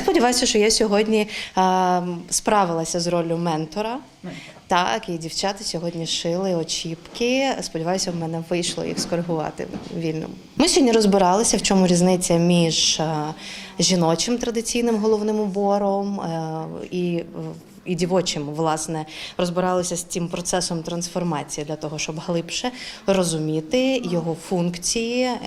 сподіваюся, що я сьогодні а, справилася з роллю ментора. Так, і дівчата сьогодні шили очіпки. Сподіваюся, в мене вийшло їх скоригувати вільно. Ми сьогодні розбиралися, в чому різниця між жіночим традиційним головним убором е, і і дівочим, власне, розбиралися з цим процесом трансформації для того, щоб глибше розуміти його функції. Е,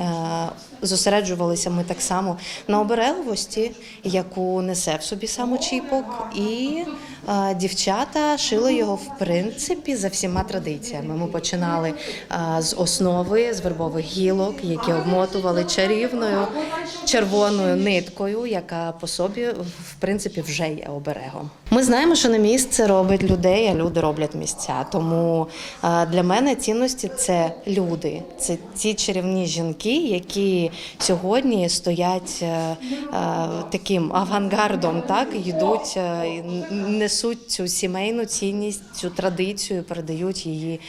Зосереджувалися ми так само на оберегливості, яку несе в собі сам очіпок, і е, дівчата шили його в принципі за всіма традиціями. Ми починали е, з основи з вербових гілок, які обмотували чарівною червоною ниткою, яка по собі в принципі вже є оберегом. Ми знаємо, що не місце робить людей, а люди роблять місця. Тому е, для мене цінності це люди, це ті чарівні жінки, які сьогодні стоять е, е, таким авангардом, так йдуть, несуть цю сімейну цінність, цю традицію, передають її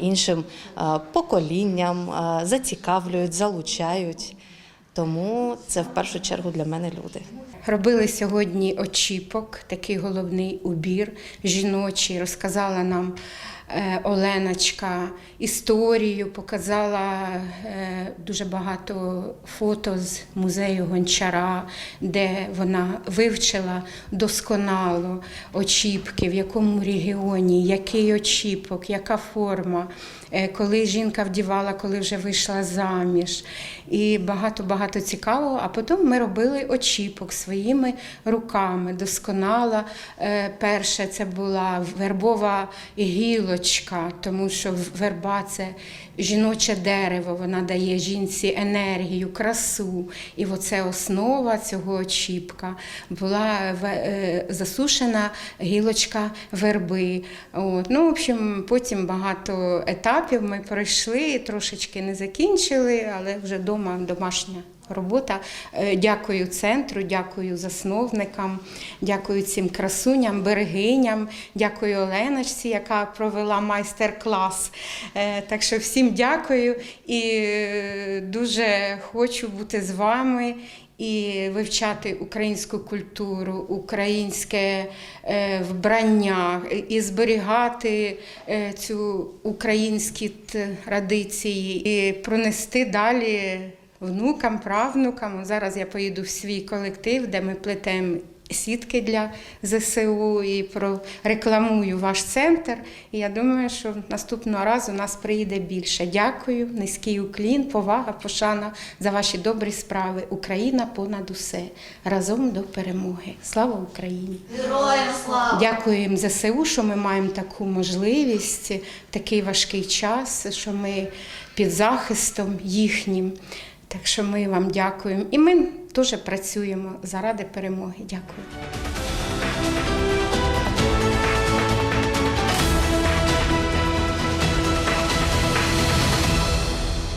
іншим поколінням, зацікавлюють, залучають. Тому це в першу чергу для мене люди. Робили сьогодні очіпок, такий головний убір жіночий. Розказала нам Оленочка історію, показала е, дуже багато фото з музею Гончара, де вона вивчила досконало очіпки, в якому регіоні, який очіпок, яка форма, е, коли жінка вдівала, коли вже вийшла заміж. І багато-багато цікавого. А потім ми робили очіпок своїми руками. Досконала. Е, Перше це була вербова гілочка, тому що верба це жіноче дерево, вона дає жінці енергію, красу. І оце основа цього очіпка була е, засушена гілочка верби. От. Ну, в общем, потім багато етапів ми пройшли, трошечки не закінчили, але вже вдома домашня. Робота. Е, Дякую центру, дякую засновникам, дякую цим красуням, берегиням, дякую Оленочці, яка провела майстер-клас. Е, Так що всім дякую і е, дуже хочу бути з вами і вивчати українську культуру, українське вбрання, і зберігати цю українські традиції і пронести далі внукам, правнукам. Зараз я поїду в свій колектив, де ми плетемо сітки для ЗСУ і прорекламую ваш центр. І я думаю, що наступного разу нас приїде більше. Дякую, низький уклін, повага, пошана за ваші добрі справи. Україна понад усе. Разом до перемоги. Слава Україні! Героям слава! Дякуємо ЗСУ, що ми маємо таку можливість такий важкий час, що ми під захистом їхнім. Так що ми вам дякуємо. І ми дуже працюємо заради перемоги. Дякую.